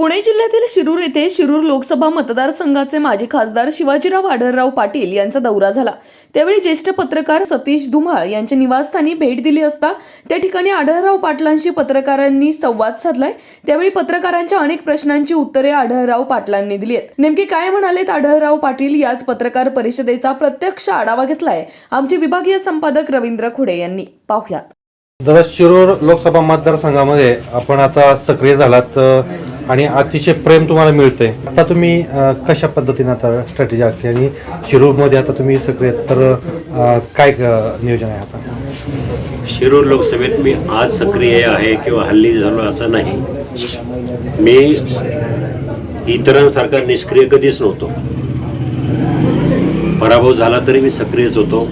पुणे जिल्ह्यातील शिरूर येथे शिरूर लोकसभा मतदारसंघाचे माजी खासदार शिवाजीराव आढळराव पाटील यांचा दौरा झाला. त्यावेळी ज्येष्ठ पत्रकार सतीश धुमाळ यांच्या निवासस्थानी भेट दिली असता त्या ठिकाणी आढळराव पाटलांशी पत्रकारांनी संवाद साधलाय. त्यावेळी पत्रकारांच्या अनेक प्रश्नांची उत्तरे आढळराव पाटलांनी दिली आहेत. नेमके काय म्हणालेत आढळराव पाटील? याच पत्रकार परिषदेचा प्रत्यक्ष आढावा घेतलाय. आमचे विभागीय संपादक रवींद्र खुडे यांनी. पाहुयात. दादा शिरूर लोकसभा मतदारसंघामध्ये आपण आता सक्रिय झालात आणि अतिशय प्रेम तुम्हाला मिळते आता तुम्ही कशा पद्धतीने आता स्ट्रॅटेजी असते आणि शिरूरमध्ये आता तुम्ही सक्रिय तर काय नियोजन आहे आता? शिरूर लोकसभेत मी आज सक्रिय आहे किंवा हल्ली झालो असं नाही. मी इतरांसारखा निष्क्रिय कधीच नव्हतो. पराभव झाला तरी मी सक्रियच होतो.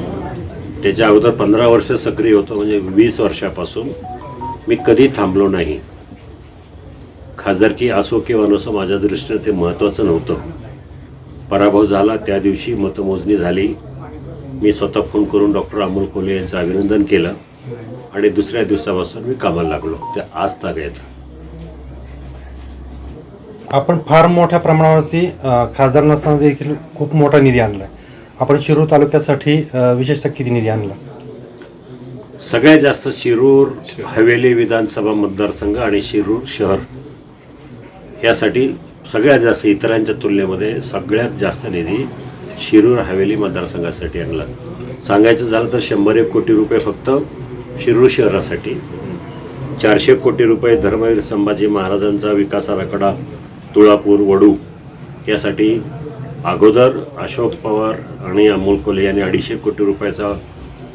त्याच्या अगोदर पंधरा वर्ष सक्रिय होतो म्हणजे वीस वर्षापासून मी कधी थांबलो नाही. खासदारकी असो किंवा नसो माझ्या दृष्टीने ते महत्त्वाचं नव्हतं. पराभव झाला त्या दिवशी मतमोजणी झाली. मी स्वतः फोन करून डॉक्टर अमोल कोले यांचं अभिनंदन केलं आणि दुसऱ्या दिवसापासून मी कामाला लागलो. ते आज तागायत आपण फार मोठ्या प्रमाणावरती खासदार नसताना देखील खूप मोठा निधी आणलाय. आपण शिरूर तालुक्यासाठी विशेषतः किती निधी आणला. सगळ्यात जास्त शिरूर हवेली विधानसभा मतदारसंघ आणि शिरूर शहर. यासाठी सगळ्यात जास्त इतरांच्या तुलनेमध्ये सगळ्यात जास्त निधी शिरूर हवेली मतदारसंघासाठी आणला. सांगायचं झालं तर शंभर एक कोटी रुपये फक्त शिरूर शहरासाठी. चारशे कोटी रुपये धर्मवीर संभाजी महाराजांचा विकास आराखडा तुळापूर वडू यासाठी अगोदर अशोक पवार आणि अमोल कोले यांनी अडीचशे कोटी रुपयाचा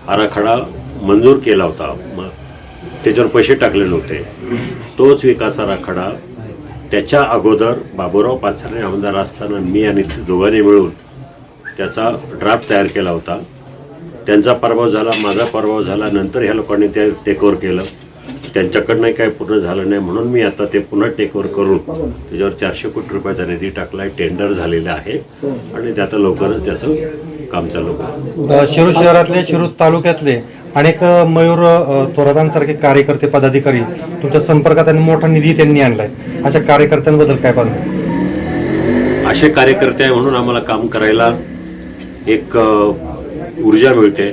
आराखडा मंजूर केला होता. मग त्याच्यावर पैसे टाकले नव्हते तोच विकास आराखडा त्याच्या अगोदर बाबूराव पाचरणे आमदार असताना मी आणि ते दोघांनी मिळून त्याचा ड्राफ्ट तयार केला होता. त्यांचा पराभव झाला माझा पराभव झाला नंतर ह्या लोकांनी ते टेकओव्हर केलं. त्यांच्याकडनं काही पूर्ण झालं नाही म्हणून मी आता ते पुन्हा टेकओव्हर करून त्याच्यावर चारशे कोटी रुपयाचा निधी टाकला आहे टेंडर झालेला आहे. आणि ते आता लवकरच त्याचं काम चालू शिरूर शहरातले शिरूर तालुक्यातले अनेक मयूर थोरातांसारखे कार्यकर्ते पदाधिकारी तुमच्या संपर्कात आणि मोठा निधी त्यांनी आणलाय. अशा कार्यकर्त्यांबद्दल काय पाहतो असे कार्यकर्ते आहे म्हणून आम्हाला काम करायला एक ऊर्जा मिळते.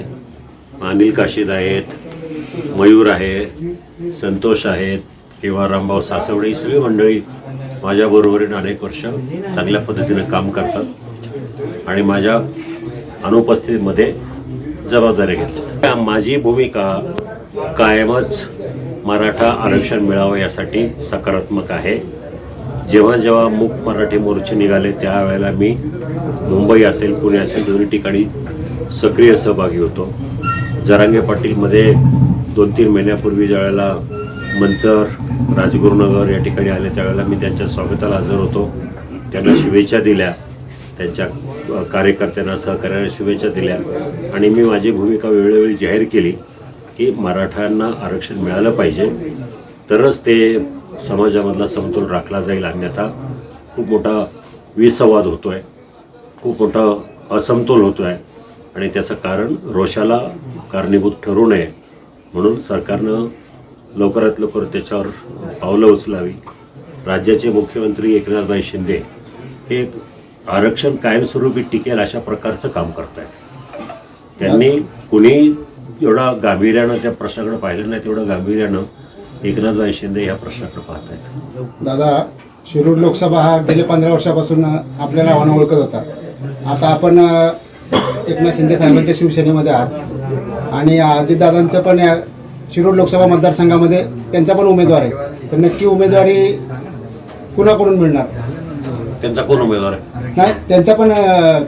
अनिल काशीद आहेत मयूर आहे संतोष आहेत किंवा रामभाऊ सासवडे ही सगळी मंडळी माझ्याबरोबरीनं अनेक वर्ष चांगल्या पद्धतीनं काम करतात. आणि माझ्या अनुपस्थितीमध्ये जबाबदारी घेतात माझी भूमिका कायमच मराठा आरक्षण मिळावं यासाठी सकारात्मक आहे. जेव्हा जेव्हा मूक मराठी मोर्चे निघाले त्यावेळेला मी मुंबई असेल पुणे असेल दोन्ही ठिकाणी सक्रिय सहभागी होतो. जरांगे पाटीलमध्ये दोन तीन महिन्यापूर्वी ज्यावेळेला मंचर राजगुरुनगर या ठिकाणी आले त्यावेळेला मी त्यांच्या स्वागताला हजर होतो. त्यांना शुभेच्छा दिल्या. त्यांच्या कार्यकर्त्यांना सहकार्याला शुभेच्छा दिल्या. आणि मी माझी भूमिका वेळोवेळी जाहीर केली की मराठ्यांना आरक्षण मिळालं पाहिजे. तरच ते समाजामधला समतोल राखला जाईल. अन्यथा खूप मोठा विसंवाद होतो आहे खूप मोठा असमतोल होतो आहे आणि त्याचं कारण रोषाला कारणीभूत ठरू नये. म्हणून सरकारनं लवकरात लवकर त्याच्यावर पावलं उचलावी. राज्याचे मुख्यमंत्री एकनाथभाई शिंदे हे आरक्षण कायमस्वरूपी टिकेल अशा प्रकारचं काम करतायत. त्यांनी कुणी एवढा गांभीर्यानं त्या प्रश्नाकडे पाहिलं नाही तेवढं गांभीर्यानं एकनाथभाई शिंदे या प्रश्नाकडे पाहत आहेत दादा शिरूर लोकसभा हा गेल्या पंधरा वर्षापासून आपल्याला आव्हानं ओळखत होता. आता आपण एकनाथ शिंदे साहेबांच्या शिवसेनेमध्ये आहात. आणि अजितदादांचं पण या शिरूर लोकसभा मतदारसंघामध्ये त्यांचा पण उमेदवार आहे. तर नक्की उमेदवारी कुणाकडून मिळणार? त्यांचा कोण उमेदवार आहे? नाही त्यांचा पण अ,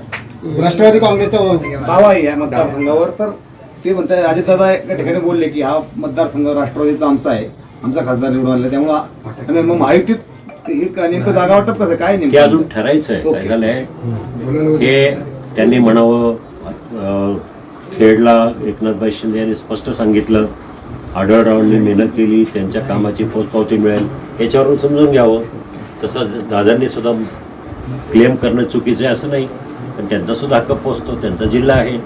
राष्ट्रवादी काँग्रेसचा दावा आहे या मतदारसंघावर. तर ते म्हणतात अजितदादा एका ठिकाणी बोलले की हा मतदारसंघ राष्ट्रवादीचा आमचा आहे. आमचा खासदार निवडून आला त्यामुळं आणि मग महायुतीत हे क- नेमकं जागा वाटप कसं काय ते नेमकं अजून ठरायचं आहे. काय झालंय? हे त्यांनी म्हणावं अं, खेडला एकनाथभाई शिंदे यांनी स्पष्ट सांगितलं. आढळरावांनी मेहनत केली त्यांच्या कामाची पोचपावती मिळेल. याच्यावरून समजून घ्यावं. तसंच दादांनी सुद्धा क्लेम करणं चुकीचं आहे असं नाही. पण त्यांचा सुद्धा हक्क पोचतो त्यांचा जिल्हा आहे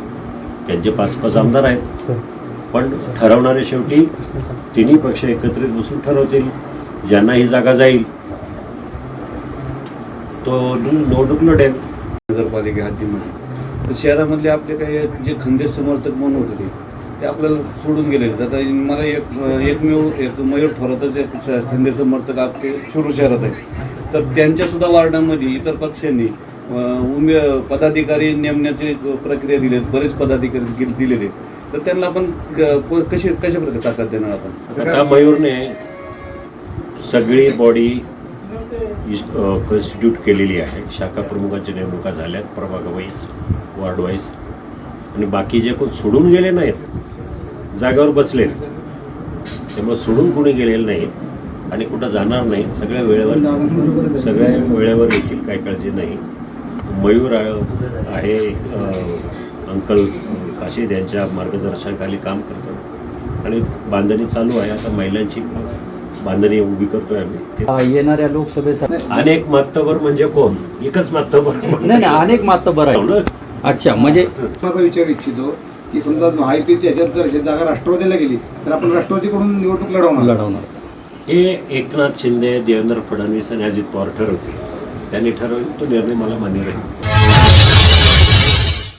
त्यांचे पाच पाच आमदार आहेत. पण ठरवणारे शेवटी तिन्ही पक्ष एकत्रित बसून ठरवतील ज्यांना ही जागा जाईल. तो निवडणूक लढेल. नगरपालिका हद्दीमध्ये तर शहरामधले आपले काही जे खंदे समर्थक म्हणून होते ते. ते आपल्याला सोडून गेले. आता मला एक एकमेव एक मयूर थोरातच एक स- समर्थक आपले सुरू शहरात आहे तर त्यांच्यासुद्धा वार्डामध्ये इतर पक्षांनी उमे पदाधिकारी नेमण्याचे प्रक्रिया दिले बरेच पदाधिकारी दिलेले. आहेत. तर त्यांना आपण कशी कशा प्रकारे ताकद देणार आपण? आता मयूरने सगळी बॉडी कॉन्स्टिट्यूट केलेली आहे. शाखा प्रमुखांच्या नेमणुका झाल्यात प्रभाग वाईज वार्ड वाईज. आणि बाकी जे कोण सोडून गेले नाहीत जागेवर बसले त्यामुळे सोडून कोणी गेलेले नाहीत आणि कुठं जाणार नाही. सगळ्या वेळेवर सगळ्या वेळेवर येतील काही काळजी नाही. मयूर आहे- अंकल काशीद यांच्या मार्गदर्शनाखाली काम करतो आणि बांधणी चालू आहे. आता महिलांची बांधणी उभी करतोय आम्ही. येणाऱ्या लोकसभेसाठी अनेक मातबर म्हणजे कोण? एकच मातबर नाही नाही अनेक मातबर आहे अच्छा म्हणजे माझा विचार इच्छितो की समजा महायुतीच्या ह्याच्यात जर ही जागा राष्ट्रवादीला गेली तर आपण राष्ट्रवादीकडून निवडणूक लढवणार. लढवणार. हे एकनाथ शिंदे देवेंद्र फडणवीस आणि अजित पवार ठरवतील. त्यांनी ठरवलं तो निर्णय मला मान्य राहील.